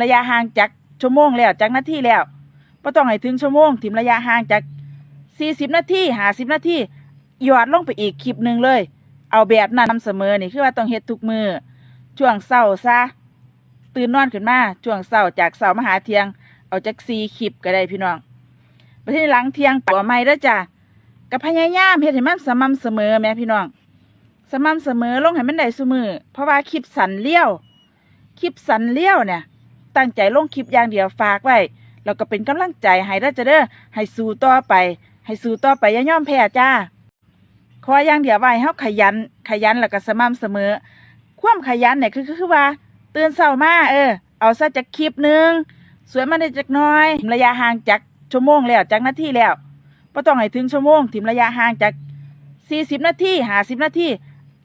ระยะห่างจากชั่วโมงแล้วจากนาทีแล้วบ่ต้องให้ถึงชั่วโมงถิมระยะห่างจาก40นาที50นาทีหยอดลงไปอีกคลิปหนึ่งเลย เอาแบบนั้นนำเสมอนี่คือว่าต้องเฮ็ดทุกมือช่วงเช้าซะตื่นนอนขึ้นมาช่วงเช้าจากเช้ามาหาเทียง เอาจาก4คลิปก็ได้พี่น้องไปที่หลังเทียงปัวใหม่เด้อจ้ะก็พยายามเฮ็ดให้มันสม่ำเสมอแม่พี่น้อง สม่ำเสมอลงให้มันได้ซุมือเพราะว่าคลิปสันเลี้ยว คลิปสันเลี้ยวเนี่ย ตั้งใจลงคลิปอย่างเดียวฝากไว้แล้วก็เป็นกำลังใจให้เด้จะเด้อให้สู้ต่อไป ให้สู้ต่อไปอย่าย่อมแพ้จ้าขออย่างเดียวไว้เฮาขยัน ขยันแล้วก็สม่ำเสมอ ความขยันเนี่ยคือคือว่าตื่นเช้ามาเออ เอาซะจากคลิปหนึงสวยมาได้จักน้อย ระยะห่างจากชั่วโมงแล้วจากนาทีแล้วบ่ต้องให้ถึงชั่วโมงถิมระยะห่างจาก40นาที50นาที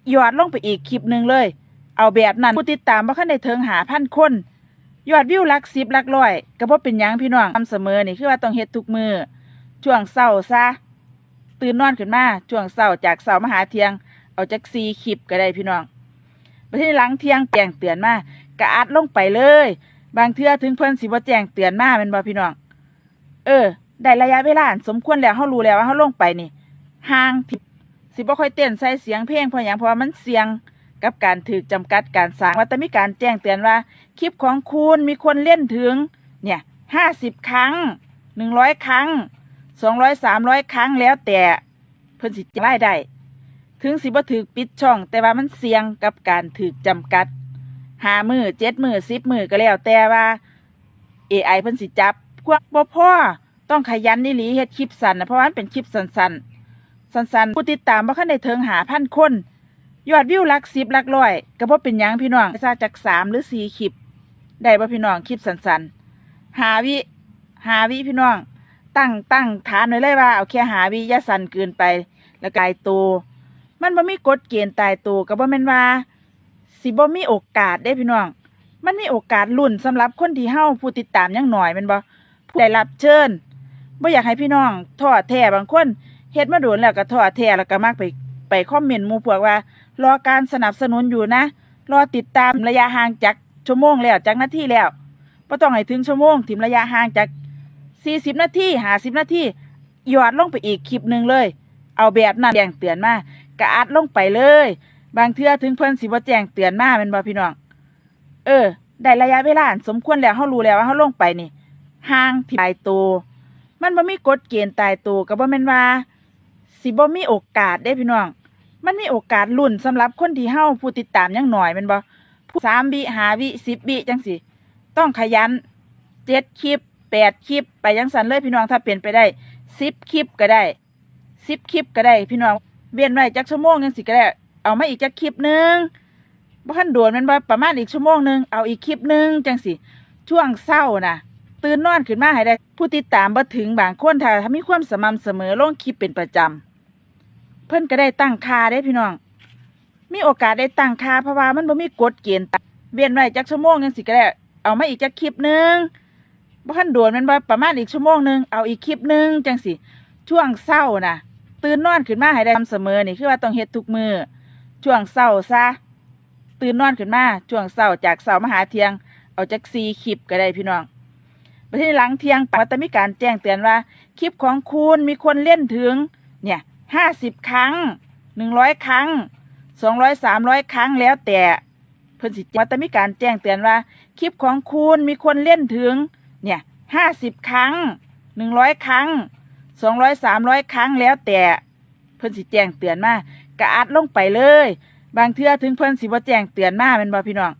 หยอดลงไปอีกคลิปหนึ่งเลย เอาแบบนั้นผู้ติดตามบ่คันได้เทิงหาพันคน ยอดวิวหลักสิบหลักร้อยก็บ่เป็นหยังพี่น้องทำเสมอนี่คือว่าต้องเฮ็ดทุกมือช่วงเช้าซะตื่นนอนขึ้นมาช่วงเช้าจากเช้ามาหาเที่ยง เอาจากซีคลิปก็ได้พี่น้องไปที่หลังเที่ยงแจ้งเตือนมาก็อัดลงไปเลย บางเทื่อถึงเพิ่นสิบ่แจ้งเตือนมาแม่นบ่พี่น้อง เออ ได้ระยะเวลาอันสมควรแล้วเฮารู้แล้วว่าเฮาลงไปนี่ห่างสิบ่ค่อยเต้นใส่เสียงเพลงเพราะหยังเพราะว่ามันเสียง กับการถูกจำกัดการสร้างว่าแต่มีการแจ้งเตือนว่า คลิปของคุณมีคนเล่นถึง เนี่ยห้าสิบครั้งหนึ่งร้อยครั้งสองร้อยสามร้อยครั้งแล้วแต่เพิ่นสิจะรายได้ ถึงสิบ่ถือปิดช่อง แต่ว่ามันเสี่ยงกับการถือจำกัดหามือเจ็ดมือสิบมือก็แล้วแต่ว่า AI เพิ่นสิจับพวกบ่พ่อต้องขยันนี่หลีเฮ็ดคลิปสั้นนะเพราะว่ามันเป็นคลิปสั้นๆสั้นๆผู้ติดตามบ่คันได้เทิงหาพันคน ยอดวิวหลักสิบหลักร้อยก็บ่เป็นหยังพี่น้องซาจากสามหรือสี่คลิป ได้บ่พี่น้องคลิปสั้นๆหาวิหาวิพี่น้อง ตั้งตั้งฐานไว้เลยว่าเอาแค่หาวิอย่าสั้นเกินไป แล้วกายตัวมันบ่มีกฎเกณฑ์ตายตัวก็บ่แม่นว่า สิบ่มีโอกาสได้พี่น้อง มันมีโอกาสลุ้นสำหรับคนที่เฮาผู้ติดตามยังหน่อยแม่นบ่ผู้ได้รับเชิญบ่อยากให้พี่น้องท้อแท้บางคนเฮ็ดมาโดนแล้วก็ท้อแท้แล้วก็มักไปไปคอมเมนต์หมู่พวกว่า รอการสนับสนุนอยู่นะ รอติดตามระยะห่างจากชั่วโมงแล้วจากนาทีแล้วบ่ต้องให้ถึงชั่วโมงถิมระยะห่างจาก 40 นาที50นาทีหยอดลงไปอีกคลิปหนึ่งเลย เอาแบบนั้นแจ้งเตือนมาก็อัดลงไปเลย บางเทื่อถึงเพิ่นสิบ่แจ้งเตือนมาแม่นบ่พี่น้อง เออ ได้ระยะเวลาสมควรแล้วเฮารู้แล้วว่าเฮาลงไปนี่ห่างตายตัวมันบ่มีกฎเกณฑ์ตายตัวก็บ่แม่นว่า สิบ่มีโอกาสได้พี่น้อง มันมีโอกาสลุ้นสำหรับคนที่เฮาผู้ติดตามยังหน่อยแม่นบ่ผู้สามวิห้าวิสิบวิจังสิต้องขยันเจ็ดคลิปแปดคลิป ไปยังสันเลยพี่น้องถ้าเปลี่ยนไปได้สิบคลิปก็ได้สิบคลิปก็ได้ พี่น้องเวียนไว้จักชั่วโมงจังสิก็ได้ เอามาอีกจักคลิปหนึ่งบ่ทันโดนแมันบ่ประมาณอีกชั่วโมงหนึ่งเอาอีกคลิปหนึ่งจังสิช่วงเศร้าน่ะตื่นนอนขึ้นมาให้ได้ ผู้ติดตามบ่ถึงบางคนถ้าถ้ามีความสม่ำเสมอลงคลิปเป็นประจำ เพิ่นก็ได้ตั้งคาได้พี่น้อง มีโอกาสได้ตั้งคาเพราะว่ามันบ่มีกฎเกณฑ์ตามเวียนไว้จักชั่วโมงจังสิก็ได้ เอามาอีกจักคลิปหนึงบ่ทันโดนมันบ่ประมาณอีกชั่วโมงหนึงเอาอีกคลิปหนึงจังสิช่วงเช้านะตื่นนอนขึ้นมาให้ได้ทำเสมอนี่คือว่าต้องเฮ็ดทุกมือช่วงเช้าซะตื่นนอนขึ้นมาช่วงเช้าจากเช้ามาหาเทียง เอาจัก4คลิปก็ได้พี่น้องไปที่หลังเที่ยงปัตมีการแจ้งเตือนว่า คลิปของคุณมีคนเล่นถึง เนี่ย ห้าสิบครั้งหนึ่งร้อยครั้งสองร้อยสามร้อยครั้งแล้วแต่เพิ่นสิว่าแต่มีการแจ้งเตือนว่า คลิปของคุณมีคนเล่นถึง เนี่ยห้าสิบครั้งหนึ่งร้อยครั้งสองร้อยสามร้อยครั้งแล้วแต่เพิ่นสิแจ้งเตือนมาก็อัดลงไปเลย บางเทื่อถึงเพิ่นสิบ่แจ้งเตือนมาแม่นบ่พี่น้อง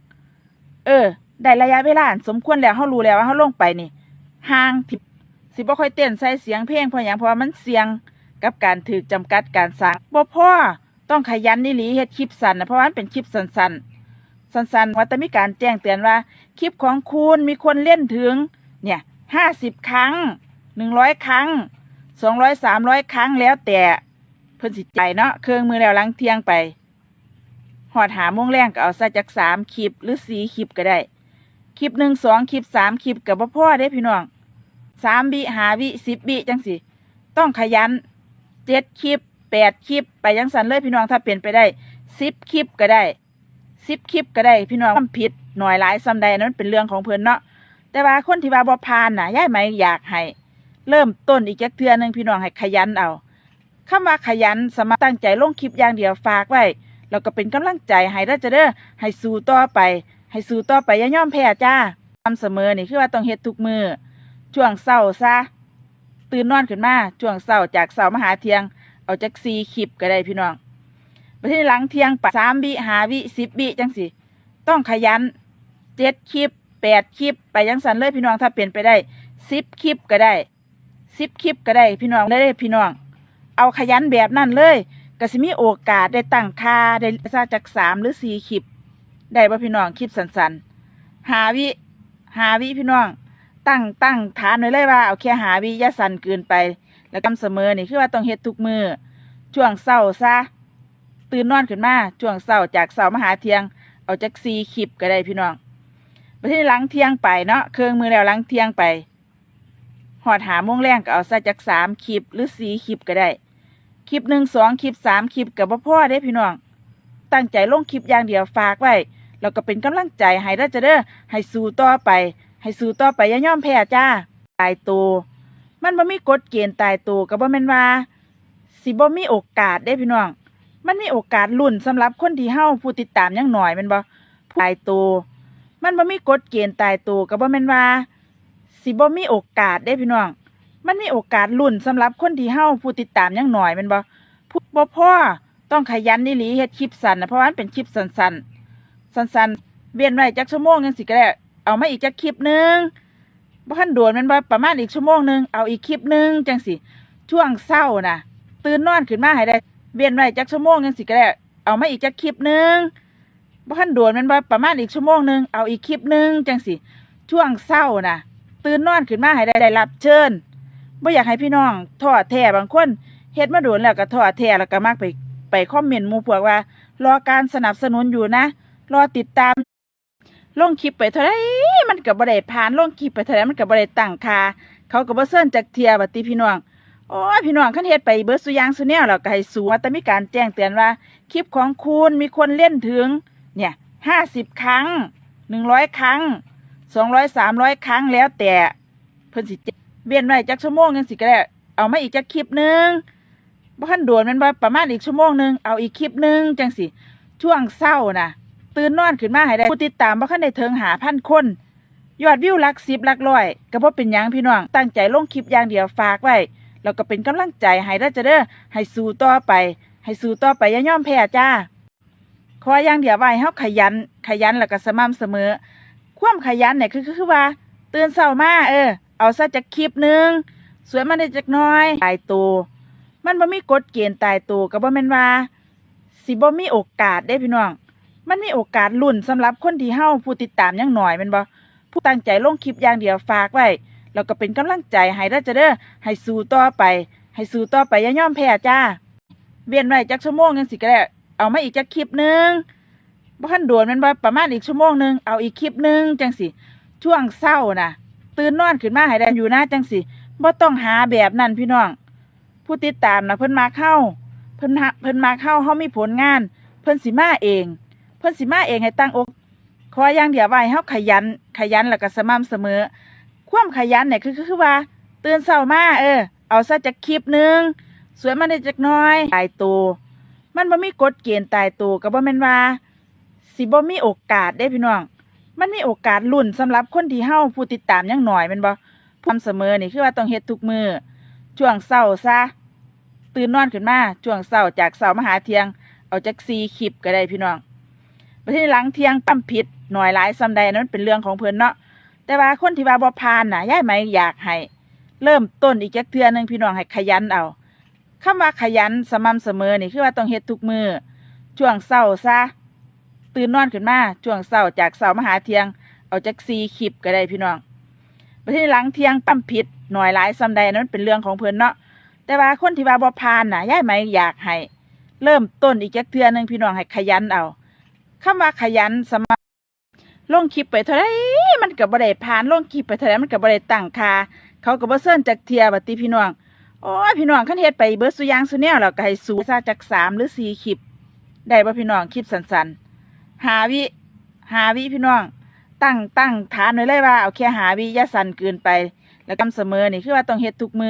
เออ ได้ระยะเวลาสมควรแล้วเฮารู้แล้วว่าเฮาลงไปนี่ห่างสิบ่ค่อยเต้นใส่เสียงเพลงเพราะหยังเพราะว่ามันเสียง กับการถือจำกัดการสร้างบ่พ่อต้องขยันนี่ลีเฮ็ดคลิปสั้นนะเพราะว่ามันเป็นคลิปสั้นๆสั้นๆว่าแต่มีการแจ้งเตือนว่า คลิปของคุณมีคนเล่นถึง เนี่ยห้าสิบครั้งหนึ่งร้อยครั้งสองร้อยสามร้อยครั้งแล้วแต่เพิ่นสิใจายเนาะเครื่องมือแล้วหลังเที่ยงไปหอดหาโมงแรงก็เอาซะจากสามคลิปหรือสี่คลิปก็ได้ คลิปหนึ่งสองคลิปสามคลิปกับบ่พ่อเด้พี่น้องสามวิหาวิสิบวิจังสิ ต้องขยัน เจ็ดคลิปแปดคลิป ไปยังสันเลยพี่น้องถ้าเปลี่ยนไปได้สิบคลิปก็ได้สิบคลิปก็ได้ พี่น้องทำผิดหน่อยหลายซ้ำใดนั้นเป็นเรื่องของเพิ่อนเนาะแต่ว่าคนที่ว่าบ่ผ่านน่ะย่ายไหมอยากให้เริ่มต้นอีกจักเทือหนึงพี่น้องให้ขยันเอาคำว่าขยันสมารตั้งใจลงคลิปอย่างเดียวฝากไว้แล้วก็เป็นกำลังใจให้เด้จะเด้อให้สู้ต่อไป ให้สู้ต่อไปอย่าย่อมแพ้จ้าทำเสมอนี่คือว่าต้องเฮ็ดทุกมือช่วงเช้าซะ ตื่นนอนขึ้นมาช่วงเช้าจากเช้ามาหาเทียง เอาจักซีคลิปก็ได้พี่น้องไปที่หลังเทียงไปสามวิหาวิสิบวิจังสิต้องขยันเจ็ดคลิปแปดคลิป ไปยังสันเลยพี่น้องถ้าเปลี่ยนไปได้สิบคลิปก็ได้สิบคลิปก็ได้พี่น้องได้เลยพี่น้อง เอาขยันแบบนั้นเลยก็สิมีโอกาสได้ตั้งค่าได้ซาจากสามหรือสี่คลิป ได้ป่พี่น้องคลิปสันส้นๆหาวิหาวิพี่น้อง ตั้งตั้งฐานไว้เลยว่าเอาแค่หาวิยาสันเกินไป แล้วกำเสมอนี่คือว่าต้องเฮ็ดทุกมือช่วงเศร้าซะตื่นนอนขึ้นมาช่วงเศร้าจากเศร้ามาหาเทียง เอาจากซีคลิปก็ได้พี่น้องไปที่หลังเที่ยงไปเนาะเครื่องมือแล้วหลังเที่ยงไปหอดหาโมงแรงก็เอาซะจากสามคลิปหรือสี่คลิปก็ได้คลิปหนึ่งสองคลิปสามคลิปกับพ่อได้พี่น้อง ตั้งใจลงคลิปอย่างเดียวฝากไว้ แล้วก็เป็นกำลังใจให้ได้จะเด้อให้สู้ต่อไป ให้สู้ต่อไปอย่ายอมแพ้จ้า ตายตัวมันบ่มีกฎเกณฑ์ตายตัวก็บ่แม่นว่า สิบ่มีโอกาสได้พี่น้อง มันมีโอกาสลุ้นสำหรับคนที่เฮาผู้ติดตามยังหน่อยแม่นบ่ตายตัวมันบ่มีกฎเกณฑ์ตายตัวก็บ่แม่นว่า สิบ่มีโอกาสได้พี่น้อง มันมีโอกาสลุ้นสำหรับคนที่เฮาผู้ติดตามยังหน่อยแม่นบ่ผู้บ่พ่อต้องขยันนี่หลีเฮ็ดคลิปสั้นนะเพราะว่ามันเป็นคลิปสั้นๆสั้นๆเวียนไว้จักชั่วโมงจังสิก็ได้ เอามาอีกจักคลิปหนึงบ่ทันโดนมันบ่ประมาณอีกชั่วโมงหนึงเอาอีกคลิปหนึงจังสิช่วงเช้าน่ะตื่นนอนขึ้นมาให้ได้เวียนไว้จักชั่วโมงจังสิก็ได้เอามาอีกจักคลิปหนึงบ่ทันโดนมันบ่ประมาณอีกชั่วโมงหนึงเอาอีกคลิปหนึงจังสิช่วงเช้าน่ะตื่นนอนขึ้นมาให้ได้ได้รับเชิญบ่อยากให้พี่น้องท้อแท้บางคนเฮ็ดมาโดนแล้วก็ท้อแท้แล้วก็มักไปไปคอมเมนต์มูพวกว่า รอการสนับสนุนอยู่นะ รอติดตาม ลงคลิปไปเท่าไรมันก็บ่ได้ผ่านลงคลิปไปเท่าไรมันก็บ่ได้ตั้งค่าเขาก็บ่เซิ้นจักเทียบัติพี่น้องโอ้ยพี่น้องคันเฮ็ดไปเบิดสุยางสุแนวแล้วก็ให้สูว่าแต่มีการแจ้งเตือนว่า คลิปของคุณมีคนเล่นถึง เนี่ย50ครั้ง100ครั้ง200 300ครั้งแล้วแต่เพิ่นสิเวียนไว้จักชั่วโมงจังสิก็ได้เอามาอีกจักคลิปหนึ่งบ่ทันโดนมันบ่ประมาณอีกชั่วโมงหนึ่งเอาอีกคลิปหนึ่งจังสิช่วงเช้าน่ะ ตื่นนอนขึ้นมาให้ได้ผู้ติดตามบ่คันได้ถึงหาพันคน ยอดวิวหลักสิบหลักร้อยก็บ่เป็นหยังพี่น้อง ตั้งใจลงคลิปอย่างเดียวฝากไว้แล้วก็เป็นกำลังใจให้ได้จะเด้อให้สู้ต่อไป ให้สู้ต่อไปอย่าย่อมแพ้จ้าขออย่างเดียวไว้เฮาขยัน ขยันแล้วก็สม่ำเสมอ ความขยันเนี่ยคือคือว่า ตื่นเช้ามาเออ เอาซะจักคลิปหนึงสวยมาได้จักน้อยตายตัวมันบ่มีกฎเกณฑ์ตายตัวก็บ่แม่นว่าสิบ่มีโอกาสได้พี่น้อง มันมีโอกาสลุ้นสำหรับคนที่เฮาผู้ติดตามยังหน่อยแมันบ่ผู้ตั้งใจลงคลิปอย่างเดียวฝากไว้แล้วก็เป็นกำลังใจให้ได้อจะเด้อให้สู้ต่อไป ให้สู้ต่อไปอย่ายอมแพ้จ้าเวียนไว้จักชั่วโมงจังสิก็ได้เอามาอีกจักคลิปหนึงบ่ทันโดนแมันบ่ประมาณอีกชั่วโมงหนึงเอาอีกคลิปหนึงจังสิช่วงเช้าน่ะ ตื่นนอนขึ้นมาให้ได้อยู่นะจังสิบ่ต้องหาแบบนั้นพี่น้อง ผู้ติดตามนะเพิ่นมาเข้า เพิ่นเพิ่นมาเข้าเฮามีผลงาน เพิ่นสิมาเอง เพิ่นสิมาเองให้ตั้งอกขออย่างเดียวไว้เฮาขยัน ขยันแล้วก็สม่ำเสมอ ความขยันเนี่ยคือคือว่า ตื่นเช้ามาเออ เอาซะจักคลิปหนึงสวยมาได้จักน้อยตายตัวมันบ่มีกฎเกณฑ์ตายตัวก็บ่แม่นว่า สิบ่มีโอกาสได้พี่น้อง มันมีโอกาสลุ้นสำหรับคนที่เฮาผู้ติดตามยังหน่อยแม่นบ่ทำเสมอนี่คือว่าต้องเฮ็ดทุกมือช่วงเช้าซะตื่นนอนขึ้นมาช่วงเช้าจากเช้ามาหาเที่ยง เอาจักซีคลิปก็ได้พี่น้อง ไปที่หลังเที่ยงปั้มผิดหน่อยหลายซ้ำใดนั้นเป็นเรื่องของเพิ่นเนาะแต่ว่าคนที่ว่าบ่ผ่านน่ะย่ายไหมอยากให้เริ่มต้นอีกจักเทื่อหนึงพี่น้องให้ขยันเอาคำว่าขยันสม่ำเสมอนี่คือว่าต้องเฮ็ดทุกมือช่วงเช้าซะตื่นนอนขึ้นมาช่วงเช้าจากเช้ามาหาเที่ยง เอาจักซีคลิปก็ได้พี่น้องไปที่หลังเที่ยงปั้มผิดหน่อยหลายซ้ำใดนั้นเป็นเรื่องของเพิ่นเนาะแต่ว่าคนที่ว่าบ่ผ่านน่ะย่ายไหมอยากให้เริ่มต้นอีกจักเทื่อหนึงพี่น้องให้ขยันเอา คำว่าขยันสมาลงคลิปไปเท่าไรมันก็บ่ได้ผ่านลงคลิปไปเท่าไรมันก็บ่ได้ตั้งค่าเขาก็บ่เซิ้นจักเทื่อบัดติพี่น้องโอ้ยพี่น้องคันเฮ็ดไปเบิดสุยางสุแนวแล้วก็ให้สูซะจักสามหรือสี่คลิป ได้บ่พี่น้องคลิปสั้นๆหาวิหาวิพี่น้อง ตั้งตั้งฐานไว้เลยว่าเอาแค่หาวิยาสั่นเกินไป แล้วกำเสมอนี่คือว่าต้องเฮ็ดทุกมือ